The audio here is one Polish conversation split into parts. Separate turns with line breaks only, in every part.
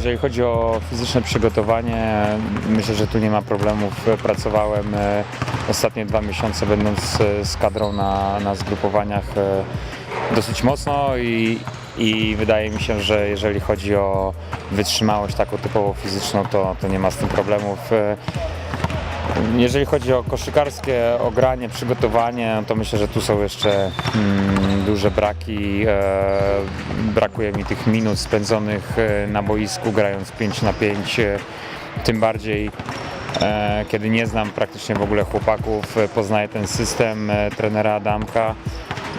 jeżeli chodzi o fizyczne przygotowanie, myślę, że tu nie ma problemów. Pracowałem e, ostatnie dwa miesiące będąc e, z kadrą na, na zgrupowaniach e, dosyć mocno i, i wydaje mi się, że jeżeli chodzi o wytrzymałość taką typowo fizyczną, to, to nie ma z tym problemów. Jeżeli chodzi o koszykarskie ogranie, przygotowanie, to myślę, że tu są jeszcze mm, duże braki. E, brakuje mi tych minut spędzonych e, na boisku, grając 5 na 5. E, tym bardziej, kiedy nie znam praktycznie w ogóle chłopaków, poznaję ten system trenera Adamka.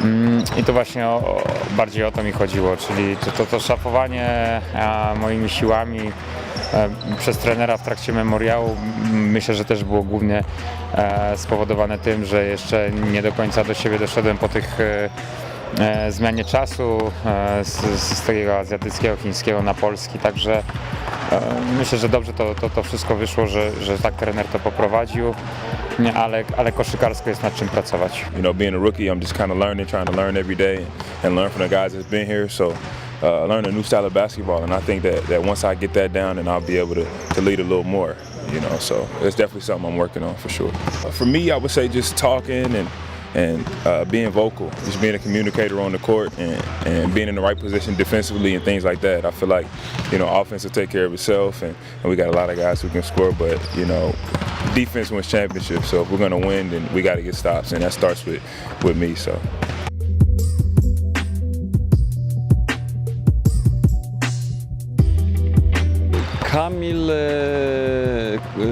Mm, I to właśnie o, bardziej o to mi chodziło, czyli to, to, to szafowanie moimi siłami przez trenera w trakcie memoriału myślę, że też było głównie e, spowodowane tym, że jeszcze nie do końca do siebie doszedłem po tych e, e, zmianie czasu e, z, z tego azjatyckiego, chińskiego na polski, także e, myślę, że dobrze to, to, to wszystko wyszło, że, że tak trener to poprowadził, Nie, ale, ale koszykarsko jest nad czym pracować.
You know, being a rookie, I'm just kind of learning, trying to learn every day and learn from the guys that's been here. So, uh, learn a new style of basketball, and I think that, that once I get that down, then I'll be able to, to lead a little more. You know, so it's definitely something I'm working on for sure. Uh, For me, I would say just talking and and uh, being vocal, just being a communicator on the court and, and being in the right position defensively and things like that. I feel like, you know, offense will take care of itself and, and we got a lot of guys who can score, but, you know, defense wins championships. So if we're going to win, then we got to get stops, and that starts with, with me. So.
Kamil e,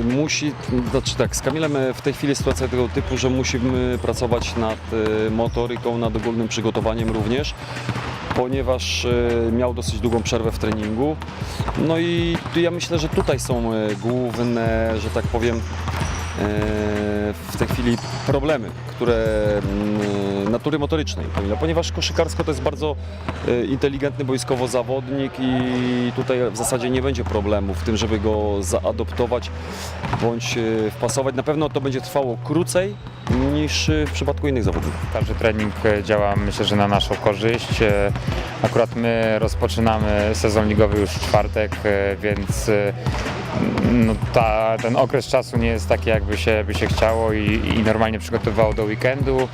musi, znaczy tak, z Kamilem e, w tej chwili sytuacja tego typu, że musimy pracować nad e, motoryką, nad ogólnym przygotowaniem również, ponieważ e, miał dosyć długą przerwę w treningu. No i ja myślę, że tutaj są główne, że tak powiem, w tej chwili problemy, które mm, natury motorycznej, Kamila, ponieważ koszykarsko to jest bardzo e, inteligentny boiskowo zawodnik i tutaj w zasadzie nie będzie problemu w tym, żeby go zaadoptować bądź e, wpasować. Na pewno to będzie trwało krócej niż e, w przypadku innych zawodników.
Każdy trening e, działa myślę, że na naszą korzyść. E, Akurat my rozpoczynamy sezon ligowy już w czwartek, e, więc no ta, ten okres czasu nie jest taki jakby się, by się chciało i, i normalnie przygotowywało do weekendu,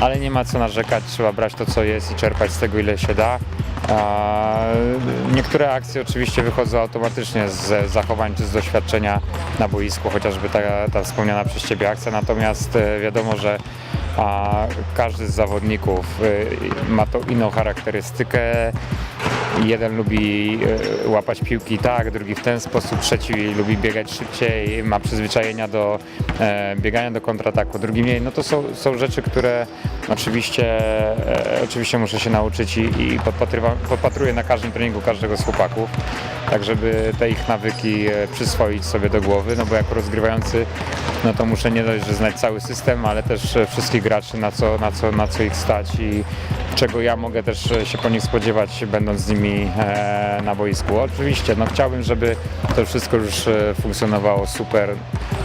ale nie ma co narzekać, trzeba brać to co jest i czerpać z tego ile się da. A Niektóre akcje oczywiście wychodzą automatycznie z zachowań czy z doświadczenia na boisku, chociażby ta, ta wspomniana przez Ciebie akcja, natomiast e, wiadomo, że a każdy z zawodników y, ma tą inną charakterystykę. Jeden lubi y, łapać piłki tak, drugi w ten sposób, trzeci lubi biegać szybciej, ma przyzwyczajenia do e, biegania do kontrataku, drugi mniej. No to są, są rzeczy, które oczywiście, e, oczywiście muszę się nauczyć i, i podpatruję na każdym treningu każdego z chłopaków, tak żeby te ich nawyki e, przyswoić sobie do głowy, no bo jako rozgrywający no to muszę nie dość, że znać cały system, ale też e, wszystkich graczy, na co, na co, na co ich stać i czego ja mogę też e, się po nich spodziewać, będąc z nimi e, na boisku. Oczywiście, no chciałbym, żeby to wszystko już funkcjonowało super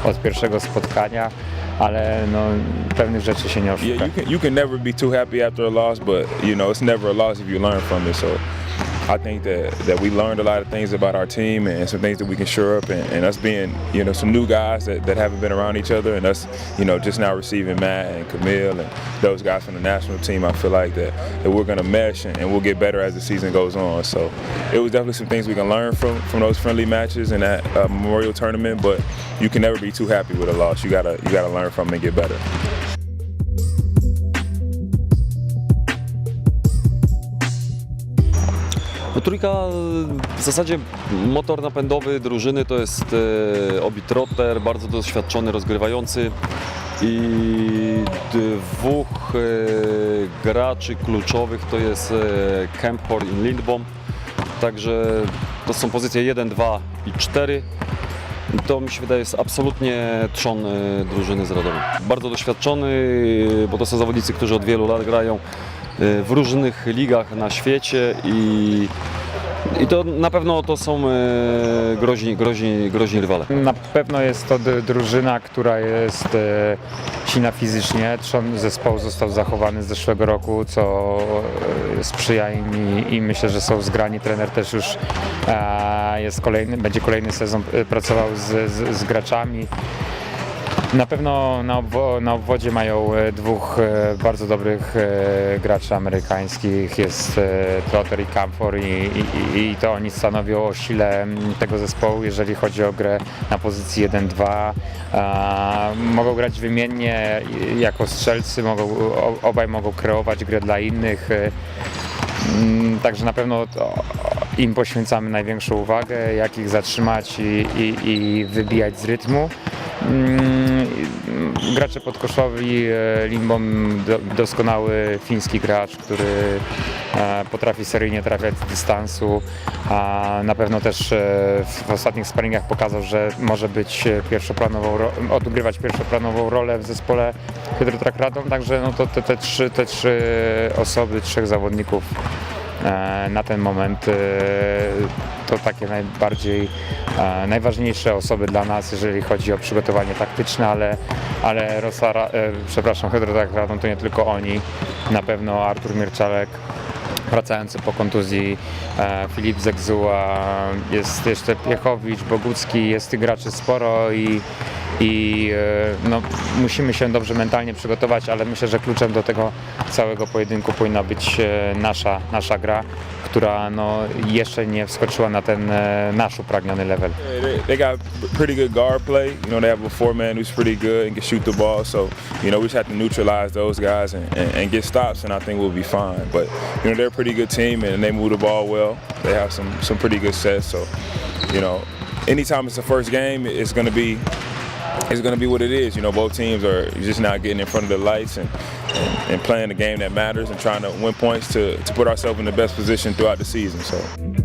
od pierwszego spotkania, ale no, pewnych rzeczy się nie oszuka.
Yeah, you can you can never be too happy after a loss, but you know it's never a loss if you learn from it. So I think that that we learned a lot of things about our team and some things that we can shore up, and, and us being you know some new guys that, that haven't been around each other, and us you know just now receiving Matt and Camille and those guys from the national team. I feel like that that we're gonna mesh and, and we'll get better as the season goes on. So it was definitely some things we can learn from from those friendly matches and that uh, Memorial tournament, but you can never be too happy with a loss. You gotta you gotta learn from it and get better.
No, trójka w zasadzie motor napędowy drużyny to jest e, Obi Trotter, bardzo doświadczony, rozgrywający i dwóch e, graczy kluczowych to jest e, i Lindbom. Także to są pozycje 1, 2 i 4. To mi się wydaje jest absolutnie trzon e, drużyny z Radomia. Bardzo doświadczony, bo to są zawodnicy, którzy od wielu lat grają w różnych ligach na świecie i I to na pewno to są e, groźni, groźni, groźni rywale.
Na pewno jest to drużyna, która jest e, silna fizycznie. Trzon zespołu został zachowany z zeszłego roku, co sprzyja im i, i myślę, że są zgrani. Trener też już e, jest kolejny, będzie kolejny sezon pracował z, z, z graczami. Na pewno na, obwo- na obwodzie mają e, dwóch e, bardzo dobrych e, graczy amerykańskich. Jest Trotter i Camfor i, i, i to oni stanowią o sile tego zespołu, jeżeli chodzi o grę na pozycji 1-2. A, Mogą grać wymiennie jako strzelcy, mogą, obaj mogą kreować grę dla innych. Także na pewno im poświęcamy największą uwagę, jak ich zatrzymać i, i, i wybijać z rytmu. Mm, Gracze podkoszowi, e, Limbom do, doskonały fiński gracz, który e, potrafi seryjnie trafiać z dystansu, na pewno też e, w ostatnich sparingach pokazał, że może być pierwszoplanową, odgrywać pierwszoplanową rolę w zespole Hydrotrack Radom, także no to te, te, trzy, te trzy osoby, trzech zawodników na ten moment e, to takie najbardziej e, najważniejsze osoby dla nas, jeżeli chodzi o przygotowanie taktyczne, ale, ale Rosara, e, przepraszam, Hydrotrack Radom to nie tylko oni, na pewno Artur Mierczalek, wracający po kontuzji e, Filip Zegzuła, jest jeszcze Piechowicz, Bogucki, jest tych graczy sporo i, i e, no, musimy się dobrze mentalnie przygotować, ale myślę, że kluczem do tego całego pojedynku powinna być e, nasza, nasza gra, która no, jeszcze nie wskoczyła na ten nasz upragniony level.
They, they got pretty good guard play. You know, they have a four man who's pretty good and can shoot the ball. So, you know, we just have to neutralize those guys and, and, and get stops, and I think we'll be fine. But, you know, they're a pretty good team and they move the ball well. They have some, some pretty good sets. So, you know, anytime it's the first game, it's going to be it's going to be what it is. You know, both teams are just now getting in front of the lights and, and, and playing the game that matters and trying to win points to, to put ourselves in the best position throughout the season. So.